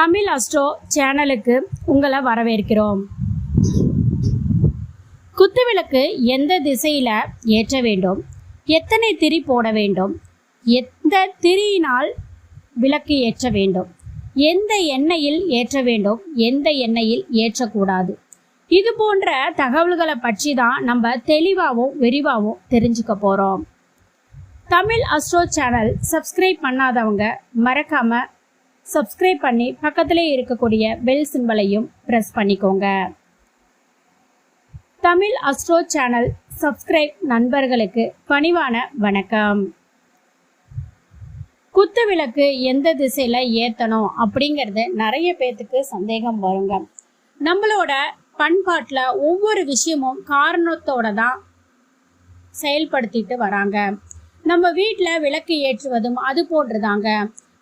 Tamil astro சேனலுக்கு உங்களை வரவேற்கிறோம். குத்துவிளக்கு எந்த திசையில் ஏற்ற வேண்டும்? எத்தனை திரி போட வேண்டும்? எந்த திரியினால் விளக்கு ஏற்ற வேண்டும்? எந்த எண்ணெயில் ஏற்ற வேண்டும்? எந்த எண்ணெயில் ஏற்றக்கூடாது? இது போன்ற தகவல்களை பற்றி தான் நம்ம தெளிவாகவும் விரிவாகவும் தெரிஞ்சுக்க போகிறோம் தமிழ் அஸ்ட்ரோ சேனல் சப்ஸ்கிரைப் பண்ணாதவங்க மறக்காமல் சப்ஸ்கிரைப் பண்ணி பக்கத்திலே இருக்கக்கூடிய பெல் சிம்பலையும் ப்ரெஸ் பண்ணிக்கோங்க. தமிழ் அஸ்ட்ரோ சேனல் சப்ஸ்கிரைப் நண்பர்களுக்கு பணிவான வணக்கம். குத்து விளக்கு எந்த திசையில ஏத்தணும் அப்படிங்கிறது நிறைய பேத்துக்கு சந்தேகம் வருங்க. நம்மளோட பண்பாட்டில் ஒவ்வொரு விஷயமும் காரணத்தோட தான் செயல்படுத்திட்டு வராங்க. நம்ம வீட்டில் விளக்கு ஏற்றுவதும் அது போன்றுதாங்க.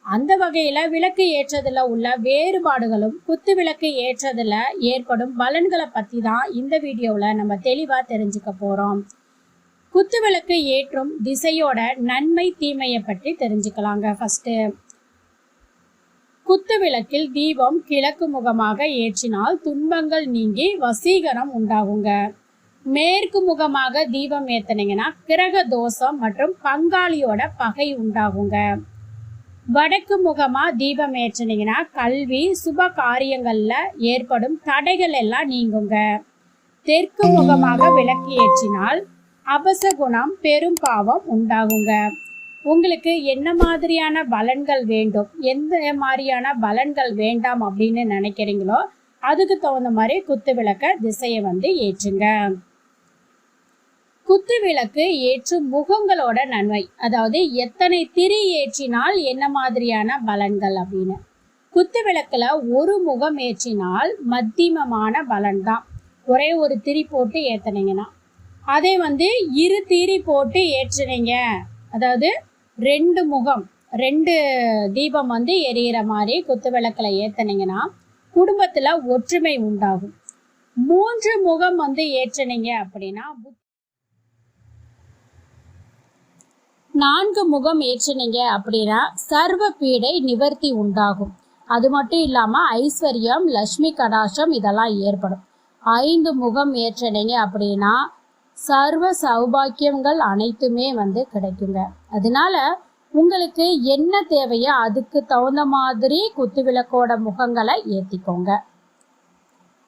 அந்த வகையில் விளக்கு ஏற்றதில் உள்ள வேறுபாடுகளும் குத்து விளக்கு ஏற்றதில் ஏற்படும் பலன்களை பற்றி தான் இந்த வீடியோவில் நம்ம தெளிவாக தெரிஞ்சுக்க போகிறோம் குத்து விளக்கு ஏற்றும் திசையோட நன்மை தீமையை பற்றி தெரிஞ்சுக்கலாங்க ஃபஸ்ட்டு குத்து விளக்கில் தீபம் கிழக்கு முகமாக ஏற்றினால் துன்பங்கள் நீங்கி வசீகரம் உண்டாகுங்க. மேற்கு முகமாக தீபம் ஏத்தனீங்கன்னா கிரக தோஷம் மற்றும் பங்காளியோட பகை உண்டாகுங்க. வடக்கு முகமாக தீபம் ஏற்றினீங்கன்னா கல்வி சுப காரியங்களில் ஏற்படும் தடைகள் எல்லாம் நீங்குங்க. தெற்கு முகமாக விளக்கு ஏற்றினால் அபசகுணம் பெரும் பாவம் உண்டாகுங்க. உங்களுக்கு என்ன மாதிரியான பலன்கள் வேண்டும்? எந்த மாதிரியான பலன்கள் வேண்டாம் அப்படின்னு நினைக்கிறீங்களோ அதுக்கு தகுந்த மாதிரி குத்து விளக்க திசையை வந்து ஏற்றுங்க. குத்து விளக்கு ஏற்றும் முகங்களோட நன்மை. அதாவது எத்தனை திரி ஏற்றினால் என்ன மாதிரியான பலன்கள் அப்படின்னு. குத்து விளக்குல ஒரு முகம் ஏற்றினால் மத்தியமமான பலன் தான் ஒரே ஒரு திரி போட்டு ஏற்றினீங்கன்னா அதே வந்து இரு திரி போட்டு ஏற்றுனீங்க. அதாவது ரெண்டு முகம் ரெண்டு தீபம் வந்து எரியிற மாதிரி குத்து விளக்கில் ஏற்றினீங்கன்னா குடும்பத்தில் ஒற்றுமை உண்டாகும். மூன்று முகம் வந்து ஏற்றினீங்க அப்படின்னா நான்கு முகம் ஏற்றினீங்க அப்படின்னா சர்வ பீடை நிவர்த்தி உண்டாகும். அது மட்டும் இல்லாமல் ஐஸ்வர்யம் லக்ஷ்மி கடாசம் இதெல்லாம் ஏற்படும். ஐந்து முகம் ஏற்றினீங்க அப்படின்னா சர்வ சௌபாக்கியங்கள் அனைத்துமே வந்து கிடைக்குங்க. அதனால உங்களுக்கு என்ன தேவையோ அதுக்கு தகுந்த மாதிரி குத்து விளக்கோட முகங்களை ஏற்றிக்கோங்க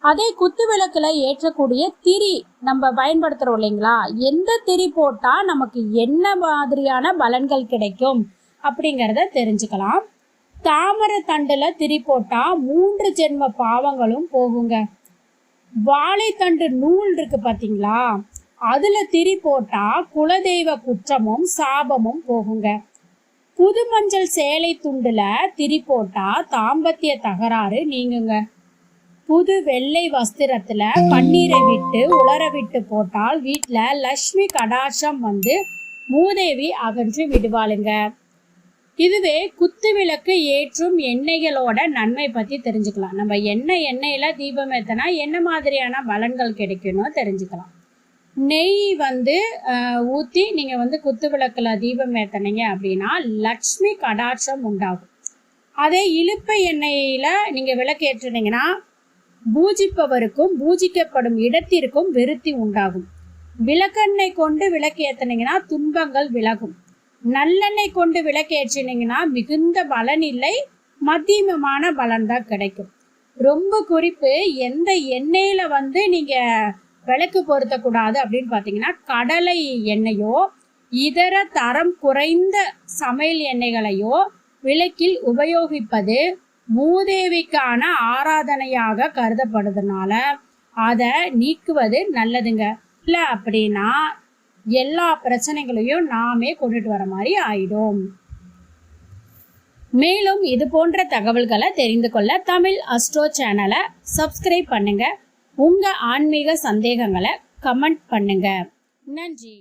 அதே குத்து விளக்குல ஏற்றக்கூடிய திரி நம்ம பயன்படுத்துறோம் இல்லைங்களா? எந்த திரி போட்டா நமக்கு என்ன மாதிரியான பலன்கள் கிடைக்கும் அப்படிங்கிறத தெரிஞ்சுக்கலாம். தாமரை தண்டுல திரி போட்டா மூன்று ஜென்ம பாவங்களும் போகுங்க. வாழைத்தண்டு நூல் இருக்கு பாத்தீங்களா? அதுல திரி போட்டா குலதெய்வ குற்றமும் சாபமும் போகுங்க. புது மஞ்சள் சேலை துண்டுல திரி போட்டா தாம்பத்திய தகராறு நீங்குங்க. புது வெள்ளை வஸ்திரத்துல பன்னீரை விட்டு உலர விட்டு போட்டால் வீட்டுல லக்ஷ்மி கடாட்சம் வந்து மூதேவி அகன்று விடுவாளுங்க. இதுவே குத்து விளக்கு ஏற்றும் எண்ணெய்களோட நன்மை பத்தி தெரிஞ்சுக்கலாம். நம்ம என்ன எண்ணெயில தீபம் ஏத்தனா என்ன மாதிரியான பலன்கள் கிடைக்கும்னு தெரிஞ்சுக்கலாம். நெய் வந்து ஊற்றி நீங்கள் வந்து குத்து விளக்கில் தீபம் ஏற்றினீங்க அப்படின்னா லக்ஷ்மி கடாட்சம் உண்டாகும். அதே இழுப்பை எண்ணெயில் நீங்கள் விளக்கு ஏற்றுனீங்கன்னா பூஜிப்பவருக்கும் பூஜிக்கப்படும் இடத்திற்கும் விருத்தி உண்டாகும். விளக்கெண்ணெய் கொண்டு விளக்கேற்றினீங்கன்னா துன்பங்கள் விலகும். நல்லெண்ணெய் கொண்டு விளக்கேற்றினீங்கன்னா மிகுந்த பலன் இல்லை மத்தியமமான பலன் தான் கிடைக்கும். ரொம்ப குறிப்பு எந்த எண்ணெயில வந்து நீங்க விளக்கு பொருத்தக்கூடாது அப்படின்னு பார்த்தீங்கன்னா கடலை எண்ணெயோ இதர தரம் குறைந்த சமையல் எண்ணெய்களையோ விளக்கில் உபயோகிப்பது மூதேவிக்கான ஆராதனையாக கருதப்படுறதுனால அதை நீக்குவது நல்லதுங்க. இல்லை அப்படின்னா எல்லா பிரச்சனைகளையும் நாமே கொண்டுட்டு வர மாதிரி ஆயிடும். மேலும் இது போன்ற தகவல்களை தெரிந்து கொள்ள தமிழ் அஸ்ட்ரோ சேனலை சப்ஸ்கிரைப் பண்ணுங்க. உங்க ஆன்மீக சந்தேகங்களை கமெண்ட் பண்ணுங்க. நன்றி.